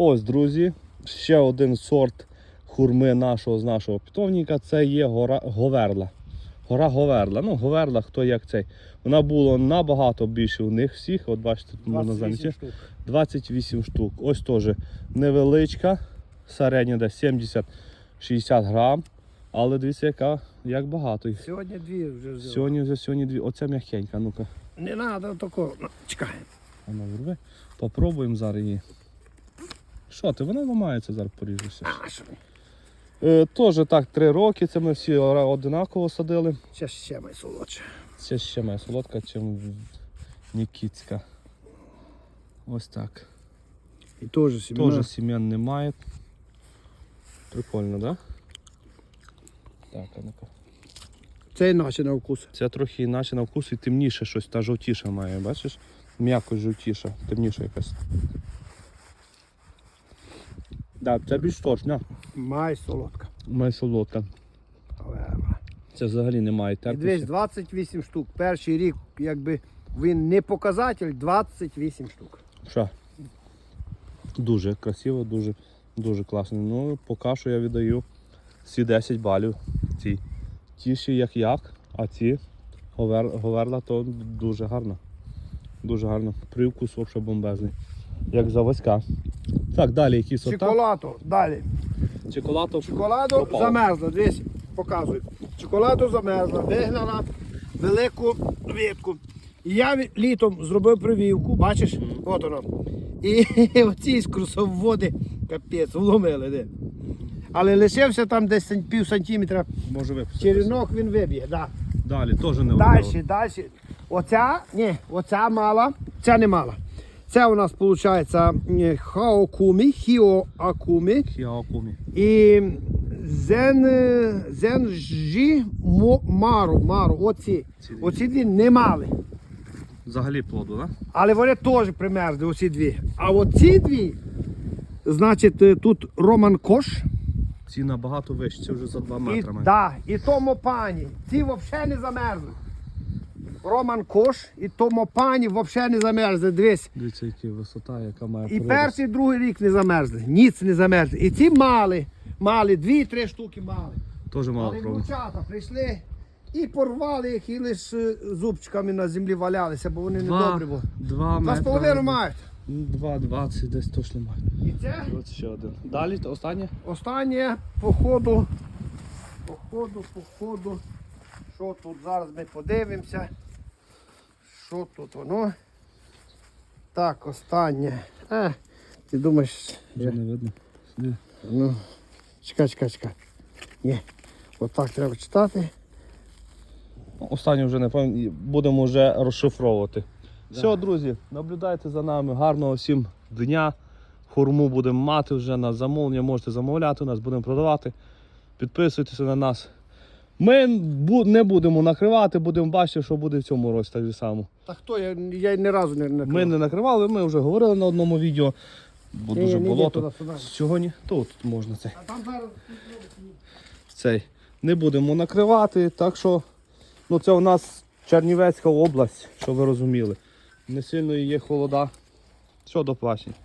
Ось, друзі, ще один сорт хурми нашого з нашого питомника. Це є гора Говерла. Гора Говерла. Ну, Говерла, хто як цей. Вона була набагато більше у них всіх. От бачите, тут можна 28 замітити. 28 штук. Ось теж невеличка, середня десь 70-60 грам. Але дивіться, яка, як багато їх. Сьогодні дві вже взяли. Сьогодні вже сьогодні дві. Оця м'якенька. Ну-ка, Не треба такого. Ну, чекай. вона вирве. Попробуємо зараз її. Що ти, вона ламається, зараз поріжуся. Е, Теж так, 3 роки. Це ми всі одинаково садили. Ще ще май солодше. Це ще моя солодка, чим Нікітська. Ось так. І теж сім'я. Теж сім'ян немає. Прикольно, так? Да? Так, а ну-ка. Це іначе на вкус. Це трохи іначе на вкус і темніше щось, та жовтіша має, бачиш? М'яко жовтіша, темніша якась. Так, це більш точно. Май солодка. Має солодка. Це взагалі немає І дивись, 28 штук. Перший рік, якби він не показатель, 28 штук. Що? Дуже красиво, дуже, дуже класно. Ну, поки що я віддаю всі 10 балів. Ці. Ті ще як як, а ці говер, говерла то дуже гарно. Дуже гарно. Привкус взагалі бомбезний. Як заводська. Так, далі які сорта? Чоколадо, далі. Чоколадо. Чоколадо Пропало. замерзла, дивись, показую. Чоколадо замерзла, вигнала велику вітку. І я ві- літом зробив прививку, бачиш, от воно. І оці скрусоводи, капець, вломили. Де. Але лишився там десь сан- пів сантиметра. Може випустити. Черенок він виб'є. Да. Далі, теж не Далі, далі. Оця, ні, оця мала, ця не мала. Це у нас виходить хаокумі, хіоакумі. Хіаокумі. І зен, зенжі мару, мару, оці. Ці дві. Оці дві не мали. Взагалі плоду, так? Але вони теж примерзли, оці дві. А оці дві, значить, е, тут Роман Кош. Ці набагато вищі, це вже за 2 І, метри. має. да, і тому пані. Ці взагалі не замерзли. Роман Кош і тому пані взагалі не замерзли. Дивись. Дивіться, яка висота, яка має І перший, і другий рік не замерзли. Ніц не замерзли. І ці мали, мали, дві-три штуки мали. Теж мало Але дівчата прийшли і порвали їх, і лише зубчиками на землі валялися, бо вони Два, недобрі були. два Два з метри. половиною мають. Два двадцять десь точно має. І це Ось ще один. Далі, то останнє. останнє по ходу, по ходу, по ходу. Що тут зараз ми подивимося. Що тут воно? Так, останнє. А, ти думаєш, я- не видно. Ну, чекай, чекай, чекай. Ні, отак треба читати. Ну, Останнє вже не пам'ятаю. Будемо вже розшифровувати. Все, друзі, наблюдайте за нами. Гарного всім дня. Хурму будемо мати вже на замовлення. Можете замовляти у нас, будемо продавати. Підписуйтеся на нас. Ми не будемо накривати, будемо бачити, що буде в цьому році так же само. Та хто? Я, я ні разу не накрив. Ми не накривали, ми вже говорили на одному відео. Бо Ні, дуже ні, ні, болото. Сьогодні тут можна це. А там зараз цей. Не будемо накривати, так що ну це у нас Чернівецька область, що ви розуміли. Не сильно є холода. Все, до побачення.